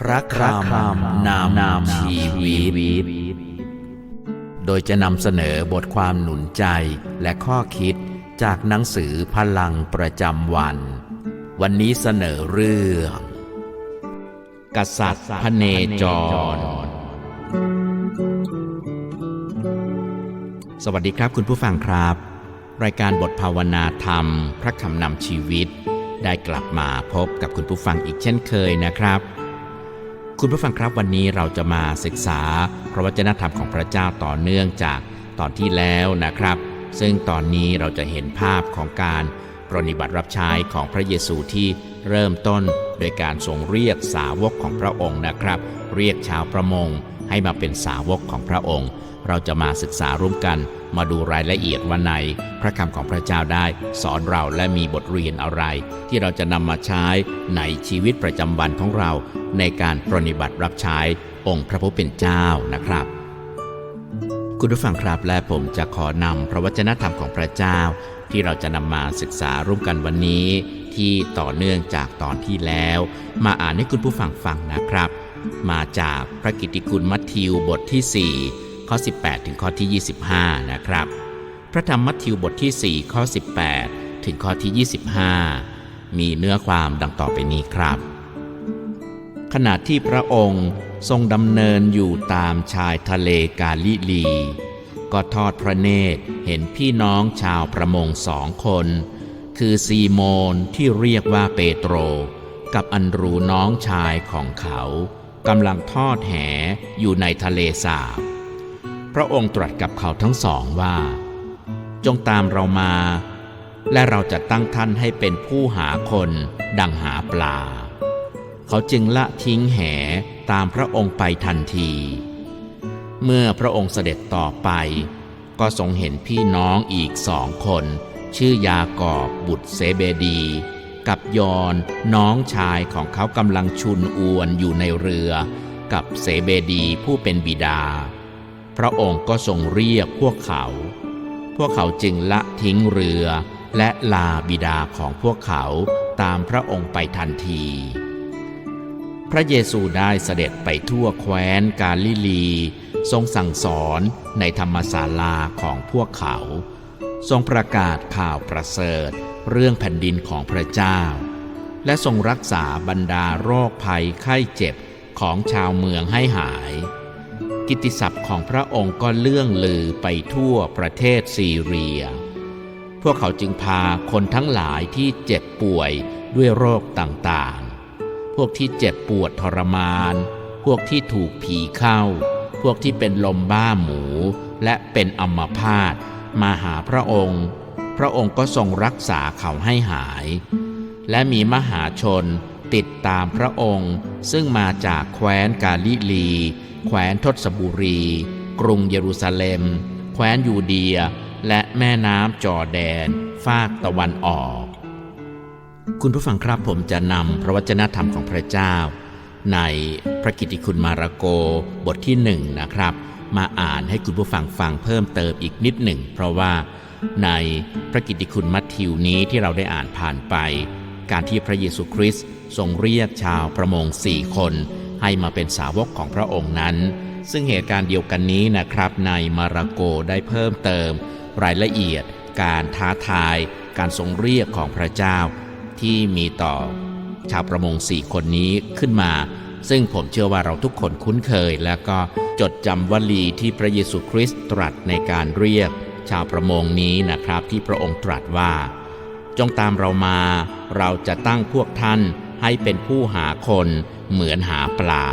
พระคำนามนามชีวิต โดยจะนำเสนอบทความหนุนใจและข้อคิดจากหนังสือพลังประจำวัน วันนี้เสนอเรื่อง กษัตริย์พเนจร สวัสดีครับคุณผู้ฟังครับ รายการบทภาวนาธรรม พระคำนำชีวิต ได้กลับมาพบกับคุณผู้ฟังอีกเช่นเคยนะครับ คุณผู้ฟังครับวันนี้เราจะมาศึกษา พระวจนะธรรมของพระเจ้าต่อเนื่องจากตอนที่แล้วนะครับ ซึ่งตอนนี้เราจะเห็นภาพของการปรนนิบัติรับใช้ของพระเยซูที่เริ่มต้น โดยการทรงเรียกสาวกของพระองค์นะครับ เรียกชาวประมง ให้มาเป็นสาวกของพระองค์ เราจะมาศึกษาร่วมกันมาดูรายละเอียดว่าในพระคำของพระเจ้าได้สอนเราและมีบทเรียนอะไร ที่เราจะนำมาใช้ในชีวิตประจำวันของเรา ในการปรนิบัติรับใช้องค์พระผู้เป็นเจ้านะครับคุณผู้ฟังครับและผมจะขอนำพระวจนะธรรมของพระเจ้า ที่เราจะนำมาศึกษาร่วมกันวันนี้ ที่ต่อเนื่องจากตอนที่แล้ว มาอ่านให้คุณผู้ฟังฟังนะครับ มาจากพระกิติคุณมัทธิวบทที่ 4 ข้อ 18 ถึงข้อที่ 25 นะครับ พระธรรมมัทธิวบทที่ 4 ข้อ 18 ถึงข้อที่ 25 มีเนื้อความดังต่อไปนี้ครับ ขณะที่พระองค์ทรงดำเนินอยู่ตามชายทะเลกาลิลี ก็ทอดพระเนตรเห็นพี่น้องชาวประมงสองคน คือซีโมนที่เรียกว่าเปโตร กับอันรูน้องชายของเขา กำลังทอดแหอยู่ในทะเลสาบ พระองค์ตรัสกับเขาทั้งสองว่า จงตามเรามา และเราจะตั้งท่านให้เป็นผู้หาคนดังหาปลา เขาจึงละทิ้งแหตามพระองค์ไปทันที เมื่อพระองค์เสด็จต่อไป ก็ทรงเห็นพี่น้องอีกสองคน ชื่อยากอบบุตรเซเบดี กับยอนน้องชายของเขากำลังชุนอวนอยู่ในเรือ กับเซเบดีผู้เป็นบิดา พระองค์ก็ทรงเรียกพวกเขา พวกเขาจึงละทิ้งเรือและลาบิดาของพวกเขาตามพระองค์ไปทันที พระเยซูได้เสด็จไปทั่วแคว้นกาลิลี ทรงสั่งสอนในธรรมศาลาของพวกเขา ทรงประกาศข่าวประเสริฐ เรื่องแผ่นดินของพระเจ้า และทรงรักษาบรรดาโรคภัยไข้เจ็บของชาวเมืองให้หาย กิตติศัพท์ของพระองค์ก็เลื่องลือไปทั่วประเทศซีเรีย พวกเขาจึงพาคนทั้งหลายที่เจ็บป่วยด้วยโรคต่างๆ พวกที่เจ็บปวดทรมาน พวกที่ถูกผีเข้า พวกที่เป็นลมบ้าหมูและเป็นอัมพาตมาหาพระองค์ พระองค์ก็ทรงรักษาเขาให้หาย และมีมหาชนติดตามพระองค์ ซึ่งมาจากแคว้นกาลิลี แคว้นทศบุรี กรุงเยรูซาเล็ม แคว้นยูเดีย และแม่น้ำจอแดนฟากตะวันออก คุณผู้ฟังครับผมจะนำพระวจนะธรรมของพระเจ้า ในพระกิตติคุณมาระโกบทที่หนึ่งนะครับ มาอ่านให้คุณผู้ฟังฟังเพิ่มเติมอีกนิดหนึ่ง เพราะว่า ในพระกิตติคุณมัทธิวนี้ที่เราได้อ่านผ่านไป การที่พระเยซูคริสต์ทรงเรียกชาวประมงสี่คน ให้มาเป็นสาวกของพระองค์นั้น ซึ่งเหตุการณ์เดียวกันนี้นะครับ ในมาระโกได้เพิ่มเติม รายละเอียด การท้าทาย การทรงเรียกของพระเจ้า ที่มีต่อ ชาวประมงสี่คนนี้ขึ้นมา ซึ่งผมเชื่อว่าเราทุกคนคุ้นเคย และก็จดจำวลีที่พระเยซูคริสต์ตรัสในการเรียก ชาวประมงนี้นะครับที่พระองค์ตรัสว่า จงตามเรามา เราจะตั้งพวกท่านให้เป็นผู้หาคนเหมือนหาปลา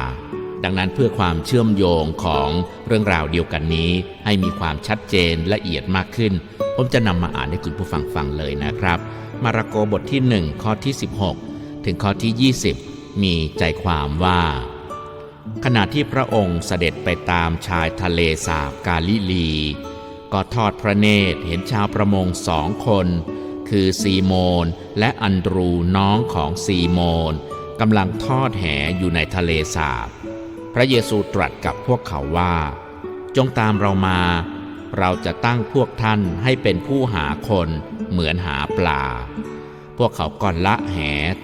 ดังนั้นเพื่อความเชื่อมโยงของเรื่องราวเดียวกันนี้ ให้มีความชัดเจนละเอียดมากขึ้น ผมจะนำมาอ่านให้คุณผู้ฟังฟังเลยนะครับ มาระโกบทที่ 1 ข้อที่ 16 ถึงข้อที่ 20 มีใจความว่า ขณะที่พระองค์เสด็จไปตามชายทะเลสาบกาลิลี ก็ทอดพระเนตรเห็นชาวประมงสองคน คือซีโมนและอันดรูน้องของซีโมนกำลังทอดแหอยู่ในทะเลสาบ พระเยซูตรัสกับพวกเขาว่า จงตามเรามา เราจะตั้งพวกท่านให้เป็นผู้หาคนเหมือนหาปลา พวกเขาก่อนละแห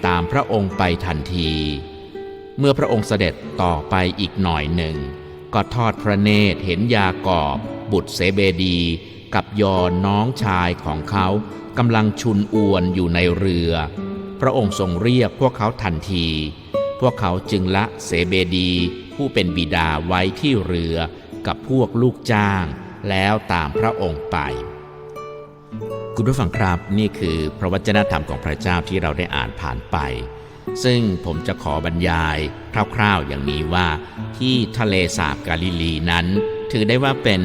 ตามพระองค์ไปทันที เมื่อพระองค์เสด็จต่อไปอีกหน่อยหนึ่ง ก็ทอดพระเนตรเห็นยากอบ บุตรเซเบดี กับยอนน้องชายของเขากำลังชุนอวนอยู่ในเรือ พระองค์ทรงเรียกพวกเขาทันที พวกเขาจึงละเสเบดี ผู้เป็นบิดาไว้ที่เรือกับพวกลูกจ้างแล้วตามพระองค์ไป คุณผู้ฟังครับนี่คือพระวจนะธรรมของพระเจ้าที่เราได้อ่านผ่านไป ซึ่งผมจะขอบรรยายคร่าวๆอย่างนี้ว่า ที่ทะเลสาบกาลิลีนั้น ถือได้ว่าเป็น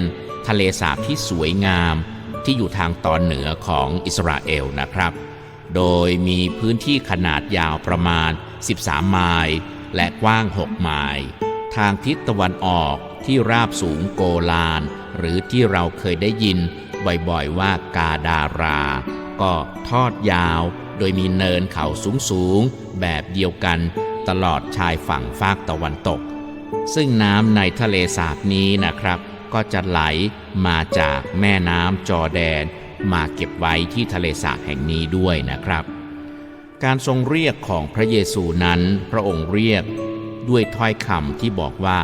ทะเลสาบที่สวยงามที่อยู่ทางตอนเหนือของอิสราเอลนะครับ โดยมีพื้นที่ขนาดยาวประมาณ 13 ไมล์และกว้าง 6 ไมล์ทางทิศตะวันออกที่ราบสูงโกลาน หรือที่เราเคยได้ยินบ่อยๆว่ากาดารา ก็ทอดยาวโดยมีเนินเขาสูงๆ แบบเดียวกันตลอดชายฝั่งฟากตะวันตก ซึ่งน้ำในทะเลสาบนี้นะครับ ก็จะไหลมาจากแม่น้ำจอแดน มาเก็บไว้ที่ทะเลสาบแห่งนี้ด้วยนะครับ การทรงเรียกของพระเยซูนั้น พระองค์เรียกด้วยถ้อยคำที่บอกว่า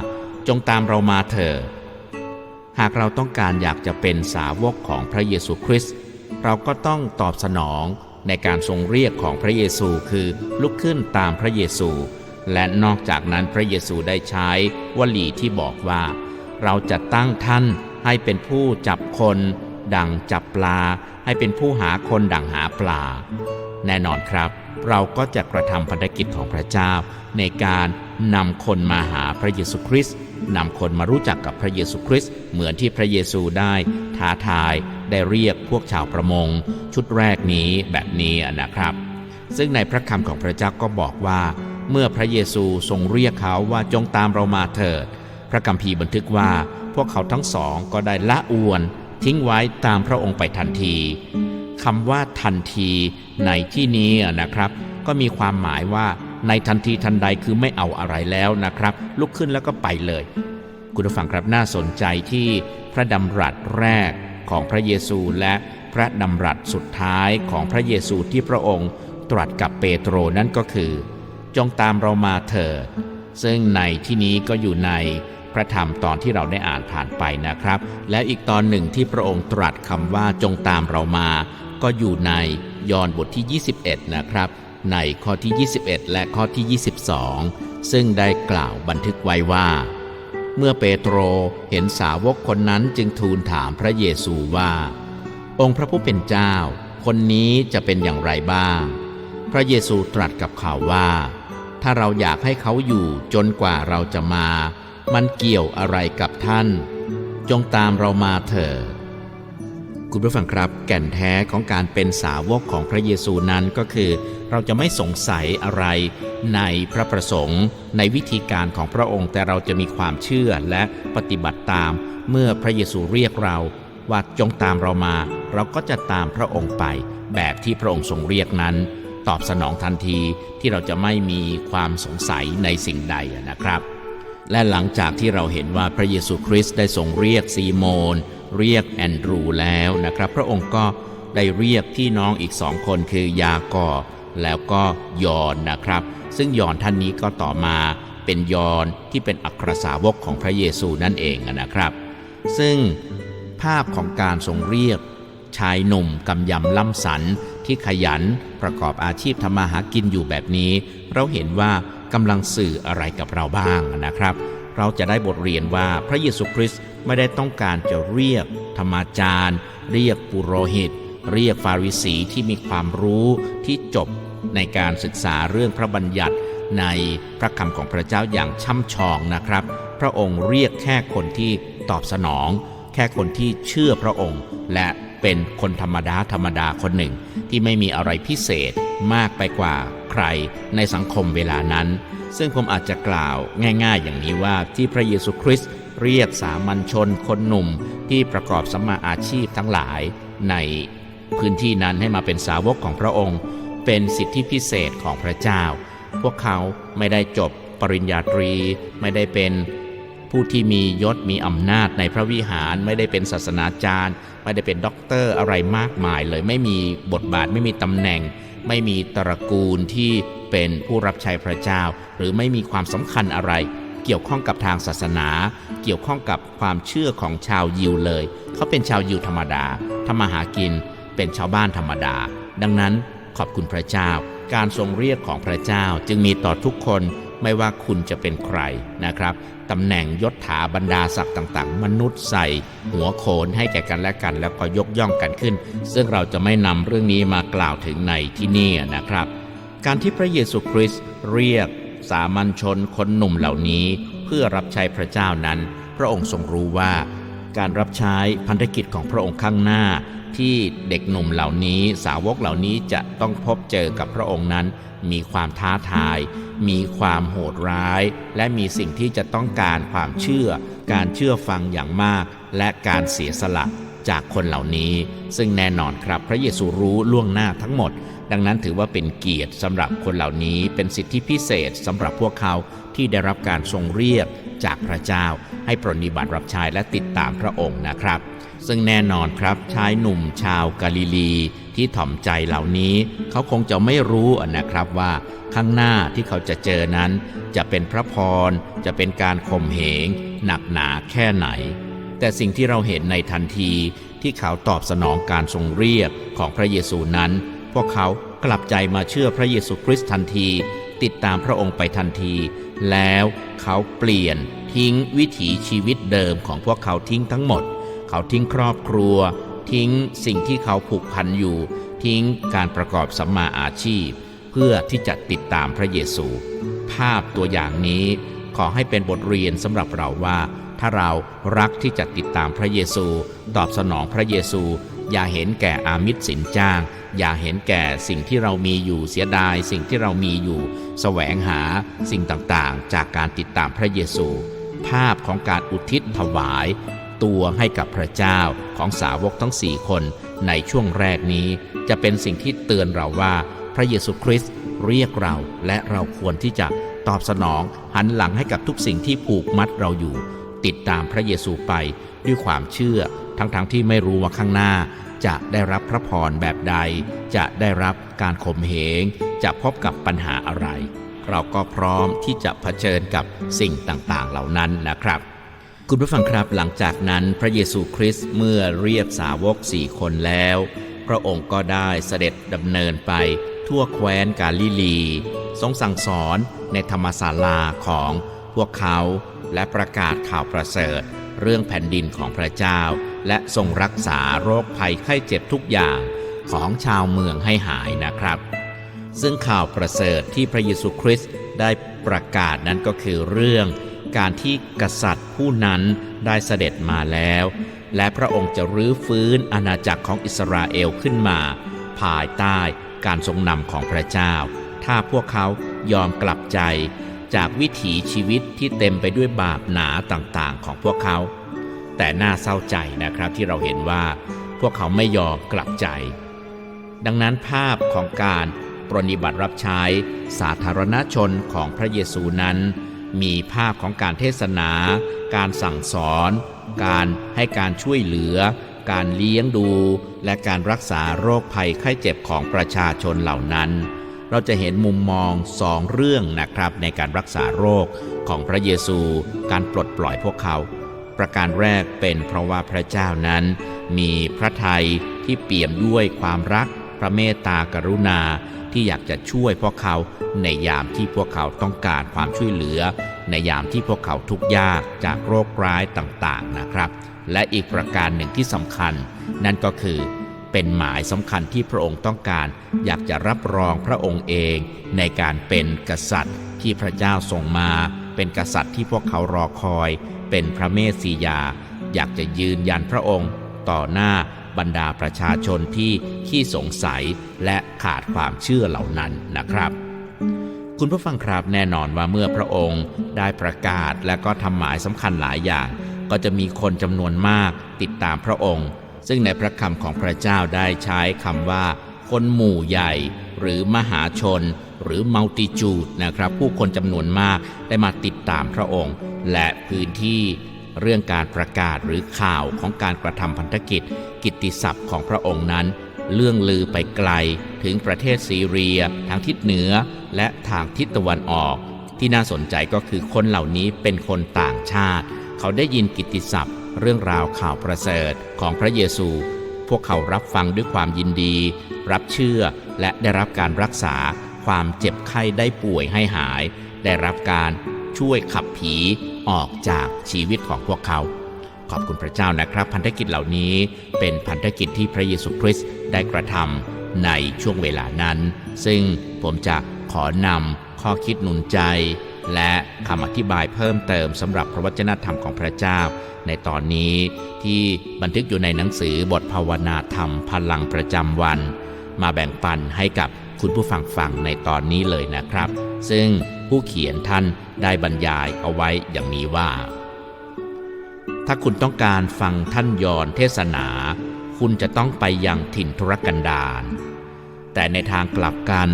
จงตามเรามาเถิดหากเราต้องการอยากจะเป็นสาวกของพระเยซูคริสต์เราก็ต้องตอบสนองในการทรงเรียกของพระเยซูคือลุกขึ้นตามพระเยซู และนอกจากนั้นพระเยซูได้ใช้วลีที่บอกว่า เราจะตั้งท่านให้เป็นผู้จับคน ดังจับปลา ให้เป็นผู้หาคนดังหาปลา แน่นอนครับ เราก็จะกระทำภารกิจของพระเจ้า ในการนำคนมาหาพระเยซูคริสต์นำคนมารู้จักกับพระเยซูคริสต์เหมือนที่พระเยซูได้ท้าทายได้เรียกพวกชาวประมง ชุดแรกนี้แบบนี้นะครับ ซึ่งในพระคำของพระเจ้าก็บอกว่า เมื่อพระเยซูทรงเรียกเขาว่าจงตามเรามาเถิด พระคัมภีร์บันทึกว่าพวกเขาทั้งสองก็ได้ละอวน ทิ้งไว้ตามพระองค์ไปทันทีคำว่าทันทีในที่นี้นะครับ ก็มีความหมายว่าในทันทีทันใดคือไม่เอาอะไรแล้วนะครับ ลุกขึ้นแล้วก็ไปเลย คุณผู้ฟังครับน่าสนใจที่พระดำรัสแรกของพระเยซูและพระดำรัสสุดท้ายของพระเยซูที่พระองค์ตรัสกับเปโตรนั่นก็คือ จงตามเรามาเถิดซึ่งในที่นี้ก็อยู่ใน พระธรรมตอนที่เราได้อ่านผ่านไปนะครับ แล้วอีกตอนหนึ่งที่พระองค์ตรัสคำว่าจงตามเรามา ก็อยู่ในยอห์นบทที่ 21 นะครับ ในข้อที่ 21 และข้อที่ 22 ซึ่งได้กล่าวบันทึกไว้ว่า เมื่อเปโตรเห็นสาวกคนนั้นจึงทูลถามพระเยซูว่า องค์พระผู้เป็นเจ้า คนนี้จะเป็นอย่างไรบ้าง พระเยซูตรัสกับเขาว่า ถ้าเราอยากให้เขาอยู่จนกว่าเราจะมา มันเกี่ยวอะไรกับท่าน จงตามเรามาเถิดคุณผู้ฟังครับแก่นแท้ของการเป็นสาวกของพระเยซูนั้นก็คือ เราจะไม่สงสัยอะไรในพระประสงค์ในวิธีการของพระองค์แต่เราจะมีความเชื่อและปฏิบัติตาม เมื่อพระเยซูเรียกเราว่าจงตามเรามา เราก็จะตามพระองค์ไป แบบที่พระองค์ทรงเรียกนั้น ตอบสนองทันทีที่เราจะไม่มีความสงสัยในสิ่งใดนะครับ และหลังจากที่เราเห็นว่าพระเยซูคริสต์ได้ทรงเรียกซีโมน เรียกแอนดรูแล้วนะครับ พระองค์ก็ได้เรียกพี่น้องอีกสองคนคือยากอบแล้วก็ยอนนะครับ ซึ่งยอนท่านนี้ก็ต่อมาเป็นยอนที่เป็นอัครสาวกของพระเยซูนั่นเองนะครับ ซึ่งภาพของการทรงเรียก ชายหนุ่มกำยำล่ำสันที่ขยันประกอบอาชีพทำมาหากินอยู่แบบนี้ เราเห็นว่า กำลังสื่ออะไรกับเราบ้างนะครับ เราจะได้บทเรียนว่าพระเยซูคริสต์ไม่ได้ต้องการจะเรียกธรรมาจารย์ เรียกปุโรหิต เรียกฟาริสีที่มีความรู้ที่จบในการศึกษาเรื่องพระบัญญัติในพระคำของพระเจ้าอย่างช่ำชองนะครับ พระองค์เรียกแค่คนที่ตอบสนอง แค่คนที่เชื่อพระองค์ และเป็นคนธรรมดาธรรมดาคนหนึ่งที่ไม่มีอะไรพิเศษ มากไปกว่าใครในสังคมเวลานั้น ซึ่งผมอาจจะกล่าวง่าย ๆ อย่างนี้ว่าที่พระเยซูคริสต์เรียกสามัญชนคนหนุ่มที่ประกอบสัมมาอาชีพทั้งหลาย ในพื้นที่นั้นให้มาเป็นสาวกของพระองค์ เป็นสิทธิพิเศษของพระเจ้า พวกเขาไม่ได้จบปริญญาตรี ไม่ได้เป็นผู้ที่มียศมีอำนาจในพระวิหาร ไม่ได้เป็นศาสนาจารย์ ไม่ได้เป็นด็อกเตอร์อะไรมากมายเลยไม่มีบทบาทไม่มีตำแหน่ง ไม่มีตระกูลที่เป็นผู้รับใช้พระเจ้า หรือไม่มีความสำคัญอะไร เกี่ยวข้องกับทางศาสนา เกี่ยวข้องกับความเชื่อของชาวยิวเลย เขาเป็นชาวยิวธรรมดาทำมาหากินเป็นชาวบ้านธรรมดา ดังนั้นขอบคุณพระเจ้า การทรงเรียกของพระเจ้าจึงมีต่อทุกคนไม่ว่าคุณจะเป็นใครนะครับ ตำแหน่งยศถาบรรดาศักดิ์ต่างๆ มนุษย์ใส่หัวโขนให้แก่กันและกัน แล้วก็ยกย่องกันขึ้น ซึ่งเราจะไม่นำเรื่องนี้มากล่าวถึงในที่นี่นะครับ การที่พระเยซูคริสต์เรียกสามัญชนคนหนุ่มเหล่านี้ เพื่อรับใช้พระเจ้านั้น พระองค์ทรงรู้ว่า การรับใช้พันธกิจของพระองค์ข้างหน้า ที่เด็กหนุ่มเหล่านี้สาวกเหล่านี้จะต้องพบเจอกับพระองค์นั้น มีความท้าทาย มีความโหดร้าย และมีสิ่งที่จะต้องการความเชื่อ การเชื่อฟังอย่างมาก และการเสียสละจากคนเหล่านี้ ซึ่งแน่นอนครับพระเยซูรู้ล่วงหน้าทั้งหมด ดังนั้นถือว่าเป็นเกียรติสำหรับคนเหล่านี้เป็นสิทธิพิเศษสำหรับพวกเขาที่ได้รับการทรงเรียก จากพระเจ้า ให้ปรนิบัติรับใช้และติดตามพระองค์นะครับ ซึ่งแน่นอนครับชายหนุ่มชาวกาลิลีที่ถ่อมใจเหล่านี้ เขาคงจะไม่รู้นะครับว่าข้างหน้าที่เขาจะเจอนั้น จะเป็นพระพร จะเป็นการข่มเหง หนักหนาแค่ไหน แต่สิ่งที่เราเห็นในทันทีที่เขาตอบสนองการทรงเรียกของพระเยซูนั้น พวกเขากลับใจมาเชื่อพระเยซูคริสต์ทันที ติดตามพระองค์ไปทันที แล้วเขาเปลี่ยนทิ้งวิถีชีวิตเดิมของพวกเขาทิ้งทั้งหมด เขาทิ้งครอบครัว ทิ้งสิ่งที่เขาผูกพันอยู่ ทิ้งการประกอบสัมมาอาชีพ เพื่อที่จะติดตามพระเยซู ภาพตัวอย่างนี้ขอให้เป็นบทเรียนสำหรับเราว่า ถ้าเรารักที่จะติดตามพระเยซู ตอบสนองพระเยซู อย่าเห็นแก่อามิตรสินจ้าง อย่าเห็นแก่สิ่งที่เรามีอยู่เสียดาย สิ่งที่เรามีอยู่ แสวงหาสิ่งต่างๆ จากการติดตามพระเยซู ภาพของการอุทิศถวาย ตัวให้กับพระเจ้าของสาวกทั้งสี่คนในช่วงแรกนี้ จะเป็นสิ่งที่เตือนเราว่า พระเยซูคริสต์เรียกเราและเราควรที่จะตอบสนองหันหลังให้กับทุกสิ่งที่ผูกมัดเราอยู่ ติดตามพระเยซูไปด้วยความเชื่อทั้งๆทที่ไม่รู้ว่าข้างหน้า จะได้รับพระพรแบบใด จะได้รับการข่มเหง จะพบกับปัญหาอะไร เราก็พร้อมที่จะเผชิญกับสิ่งต่างๆ เหล่านั้นนะครับ คุณผู้ฟังครับหลังจากนั้นพระเยซูคริสต์เมื่อเรียกสาวกสี่คนแล้ว พระองค์ก็ได้เสด็จดำเนินไปทั่วแคว้นกาลิลี ทรงสั่งสอนในธรรมศาลาของพวกเขาและประกาศข่าวประเสริฐ เรื่องแผ่นดินของพระเจ้า และทรงรักษาโรคภัยไข้เจ็บทุกอย่างของชาวเมืองให้หายนะครับ ซึ่งข่าวประเสริฐที่พระเยซูคริสต์ได้ประกาศนั้นก็คือเรื่องการที่กษัตริย์ผู้นั้นได้เสด็จมาแล้ว และพระองค์จะรื้อฟื้นอาณาจักรของอิสราเอลขึ้นมา ภายใต้การทรงนำของพระเจ้า ถ้าพวกเขายอมกลับใจจากวิถีชีวิตที่เต็มไปด้วยบาปหนาต่างๆ ของพวกเขา แต่น่าเศร้าใจนะครับที่เราเห็นว่าพวกเขาไม่ยอมกลับใจ ดังนั้นภาพของการปรนนิบัติรับใช้สาธารณชนของพระเยซูนั้น มีภาพของการเทศนา การสั่งสอน การให้การช่วยเหลือ การเลี้ยงดู และการรักษาโรคภัยไข้เจ็บของประชาชนเหล่านั้น เราจะเห็นมุมมองสองเรื่องนะครับในการรักษาโรคของพระเยซู การปลดปล่อยพวกเขา ประการแรกเป็นเพราะว่าพระเจ้านั้น มีพระทัยที่เปี่ยมด้วยความรักพระเมตตากรุณาที่อยากจะช่วยพวกเขาในยามที่พวกเขาต้องการความช่วยเหลือ ในยามที่พวกเขาทุกข์ยากจากโรคร้ายต่างๆนะครับ และอีกประการหนึ่งที่สำคัญ นั่นก็คือเป็นหมายสำคัญที่พระองค์ต้องการ อยากจะรับรองพระองค์เอง ในการเป็นกษัตริย์ที่พระเจ้าส่งมา เป็นกษัตริย์ที่พวกเขารอคอย เป็นพระเมสสิยา อยากจะยืนยันพระองค์ ต่อหน้าบรรดาประชาชนที่ขี้สงสัยและขาดความเชื่อเหล่านั้นนะครับ คุณผู้ฟังครับแน่นอนว่าเมื่อพระองค์ได้ประกาศและก็ทำหมายสำคัญหลายอย่าง ก็จะมีคนจำนวนมากติดตามพระองค์ ซึ่งในพระคำของพระเจ้าได้ใช้คำว่า คนหมู่ใหญ่ หรือมหาชน หรือมัลติจูดนะครับ ผู้คนจำนวนมากได้มาติดตามพระองค์ และพื้นที่เรื่องการประกาศหรือข่าวของการกระทำพันธกิจ กิตติศัพท์ของพระองค์นั้น เลื่องลือไปไกลถึงประเทศซีเรีย ทางทิศเหนือและทางทิศตะวันออก ที่น่าสนใจก็คือคนเหล่านี้เป็นคนต่างชาติ เขาได้ยินกิตติศัพท์ เรื่องราวข่าวประเสริฐของพระเยซู พวกเขารับฟังด้วยความยินดี รับเชื่อและได้รับการรักษา ความเจ็บไข้ได้ป่วยให้หาย ได้รับการช่วยขับผีออกจากชีวิตของพวกเขา ขอบคุณพระเจ้านะครับ พันธกิจเหล่านี้เป็นพันธกิจที่พระเยซูคริสต์ได้กระทำในช่วงเวลานั้น ซึ่งผมจะขอนำข้อคิดหนุนใจ และคำอธิบายเพิ่มเติมสำหรับพระวจนะธรรมของพระเจ้า ในตอนนี้ที่บันทึกอยู่ในหนังสือบทภาวนาธรรมพลังประจำวัน มาแบ่งปันให้กับ คุณผู้ฟังฟังในตอนนี้เลยนะครับ ซึ่งผู้เขียนท่านได้บรรยายเอาไว้อย่างนี้ว่า ถ้าคุณต้องการฟังท่านยอนเทศนา คุณจะต้องไปยังถิ่นทุรกันดารแต่ในทางกลับกัน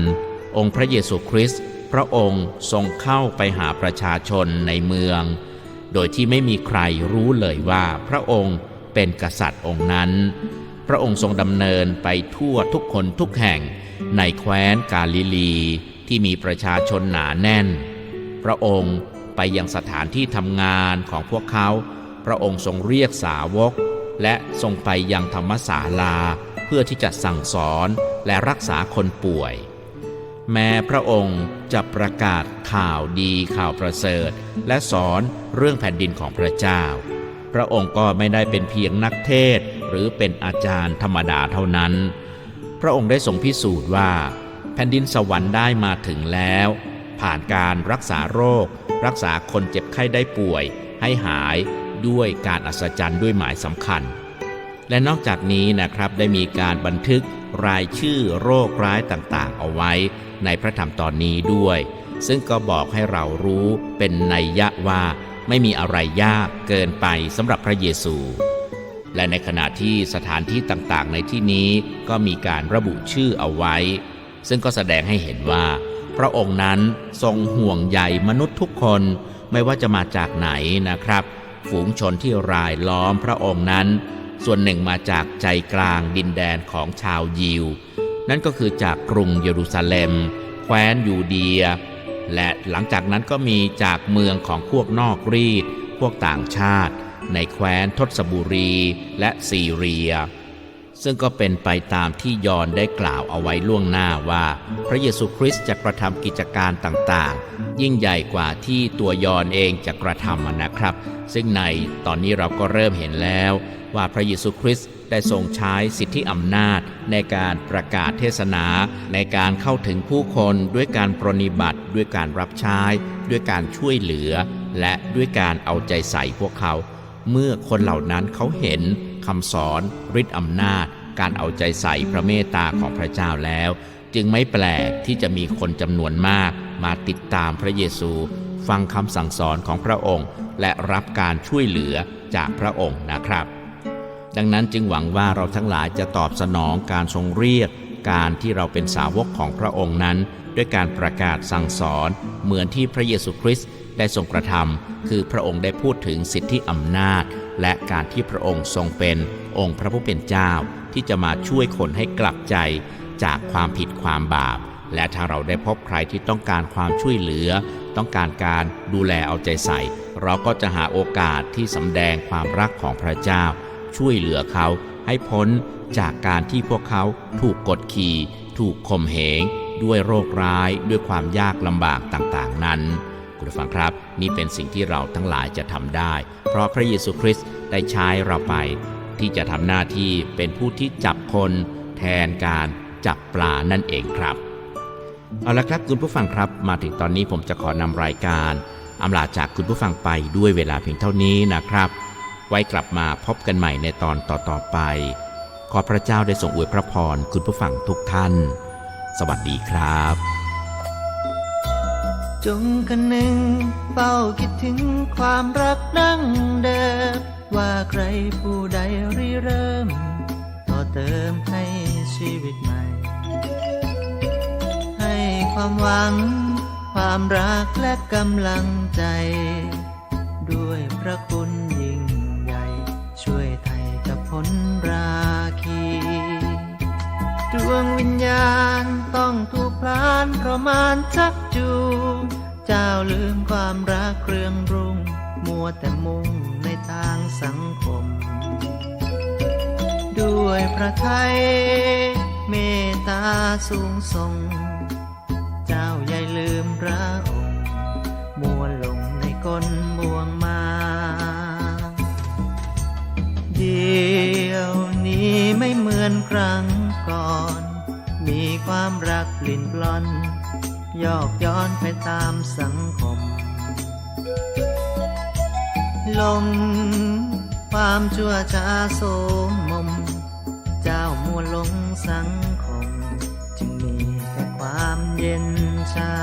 องค์พระเยซูคริสต์พระองค์ทรงเข้าไปหาประชาชนในเมือง โดยที่ไม่มีใครรู้เลยว่าพระองค์เป็นกษัตริย์องค์นั้น พระองค์ทรงดำเนินไปทั่วทุกคนทุกแห่ง ในแคว้นกาลิลีที่มีประชาชนหนาแน่น พระองค์ไปยังสถานที่ทำงานของพวกเขา พระองค์ทรงเรียกสาวก และทรงไปยังธรรมศาลา เพื่อที่จะสั่งสอนและรักษาคนป่วย แม้พระองค์จะประกาศข่าวดีข่าวประเสริฐ และสอนเรื่องแผ่นดินของพระเจ้า พระองค์ก็ไม่ได้เป็นเพียงนักเทศ รือเป็นอาจารย์ธรรมดาเท่านั้น พระองค์ได้ทรงพิสูจน์ว่า แผ่นดินสวรรค์ได้มาถึงแล้ว ผ่านการรักษาโรค รักษาคนเจ็บไข้ได้ป่วย ให้หายด้วยการอัศจรรย์ด้วยหมายสำคัญ และนอกจากนี้นะครับได้มีการบันทึกรายชื่อโรคร้ายต่างๆ เอาไว้ในพระธรรมตอนนี้ด้วย ซึ่งก็บอกให้เรารู้เป็นนัยยะว่าไม่มีอะไรยากเกินไปสำหรับพระเยซู และในขณะที่สถานที่ต่างๆ ในที่นี้ก็มีการระบุชื่อเอาไว้ ซึ่งก็แสดงให้เห็นว่า พระองค์นั้นทรงห่วงใยมนุษย์ทุกคนไม่ว่าจะมาจากไหนนะครับ ฝูงชนที่รายล้อมพระองค์นั้น ส่วนหนึ่งมาจากใจกลางดินแดนของชาวยิว นั่นก็คือจากกรุงเยรูซาเล็ม แคว้นยูเดีย และหลังจากนั้นก็มีจากเมืองของพวกนอกรีด พวกต่างชาติ ในแคว้นทศบุรีและซีเรีย ซึ่งก็เป็นไปตามที่ยอนได้กล่าวเอาไว้ล่วงหน้าว่า พระเยซูคริสต์จะกระทำกิจการต่างๆ ยิ่งใหญ่กว่าที่ตัวยอนเองจะกระทำนะครับ ซึ่งในตอนนี้เราก็เริ่มเห็นแล้วว่าพระเยซูคริสต์ได้ทรงใช้สิทธิอำนาจในการประกาศเทศนา ในการเข้าถึงผู้คนด้วยการปรนิบัติ ด้วยการรับใช้ ด้วยการช่วยเหลือ และด้วยการเอาใจใส่พวกเขา เมื่อคนเหล่านั้นเขาเห็นคำสอนฤทธิอำนาจ การเอาใจใส่พระเมตตาของพระเจ้าแล้ว จึงไม่แปลกที่จะมีคนจำนวนมาก มาติดตามพระเยซู ฟังคำสั่งสอนของพระองค์ และรับการช่วยเหลือจากพระองค์นะครับ ดังนั้นจึงหวังว่าเราทั้งหลายจะตอบสนองการทรงเรียก การที่เราเป็นสาวกของพระองค์นั้น ด้วยการประกาศสั่งสอนเหมือนที่พระเยซูคริสต์ ได้ทรงกระทำคือพระองค์ได้พูดถึงสิทธิอำนาจ และการที่พระองค์ทรงเป็นองค์พระผู้เป็นเจ้าที่จะมาช่วยคนให้กลับใจจากความผิดความบาป และถ้าเราได้พบใครที่ต้องการความช่วยเหลือ ต้องการการดูแลเอาใจใส่ เราก็จะหาโอกาสที่สำแดงความรักของพระเจ้า ช่วยเหลือเขาให้พ้นจากการที่พวกเขาถูกกดขี่ ถูกข่มเหง ด้วยโรคร้าย ด้วยความยากลำบากต่างๆนั้น คุณผู้ฟังครับ นี่เป็นสิ่งที่เราทั้งหลายจะทำได้ เพราะพระเยซูคริสต์ได้ใช้เราไป ที่จะทำหน้าที่เป็นผู้ที่จับคน แทนการจับปลานั่นเองครับ เอาละครับคุณผู้ฟังครับ มาถึงตอนนี้ผมจะขอนำรายการอำลาจากคุณผู้ฟังไปด้วยเวลาเพียงเท่านี้นะครับ ไว้กลับมาพบกันใหม่ในตอนต่อๆไป ขอพระเจ้าได้ทรงอวยพระพรคุณผู้ฟังทุกท่าน สวัสดีครับ จงกันหนึ่งเฝ้าคิดถึงความรักดั้งเดิม ว่าใครผู้ใดริเริ่ม ต่อเติมให้ชีวิตใหม่ ให้ความหวัง ความรักและกำลังใจ ด้วยพระคุณยิ่งใหญ่ ช่วยไทยกับพ้นราคีดวงวิญญาณต้องถูกพลานเพระมารชักจูง เจ้าลืมความรักเครื่องรุ่ง มัวแต่มุ่งในทางสังคม ด้วยพระไทยเมตตาสูงส่ง เจ้าอย่ลืมพระองค์ มัวลงในกลบ่วงมาเดี๋ยวนี้ไม่เหมือนครั้งก่อน มีความรักลิ่นปลอน ยอกย้อนไปตามสังคม ลม ความชั่วช้าโสมมม เจ้ามัวลงสังคม จึงมีแต่ความเย็นชา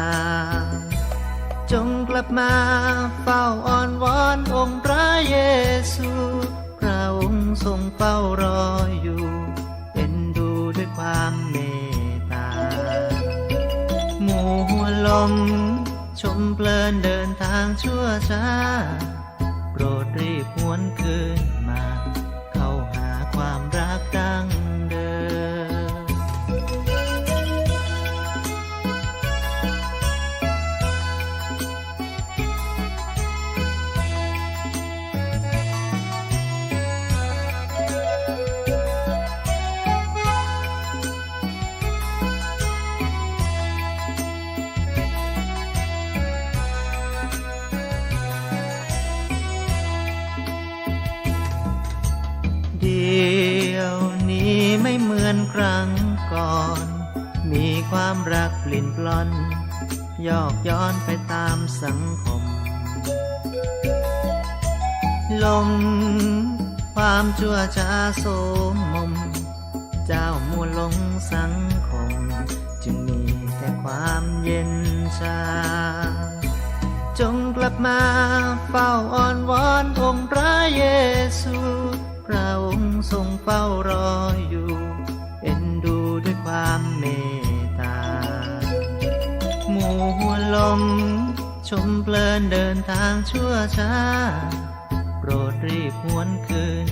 จงกลับมาเฝ้าอ้อนวอนองค์พระเยซู พระองค์ทรงเฝ้ารออยู่ ม ชมเพลินเดินทางชั่วช้า โปรดรีบหวนคืน ครั้งก่อน มีความรักปลิ่นปลอน ยอกย้อนไปตามสังคม ลม ความชั่วช้าโสมมม เจ้ามัวลงสังคม จึงมีแต่ความเย็นชา จงกลับมาเฝ้าอ้อนวอนองค์พระเยซู พระองค์ทรงเฝ้ารอย ชมเพลินเดินทางชั่วช้า โปรดรีบหวนคืน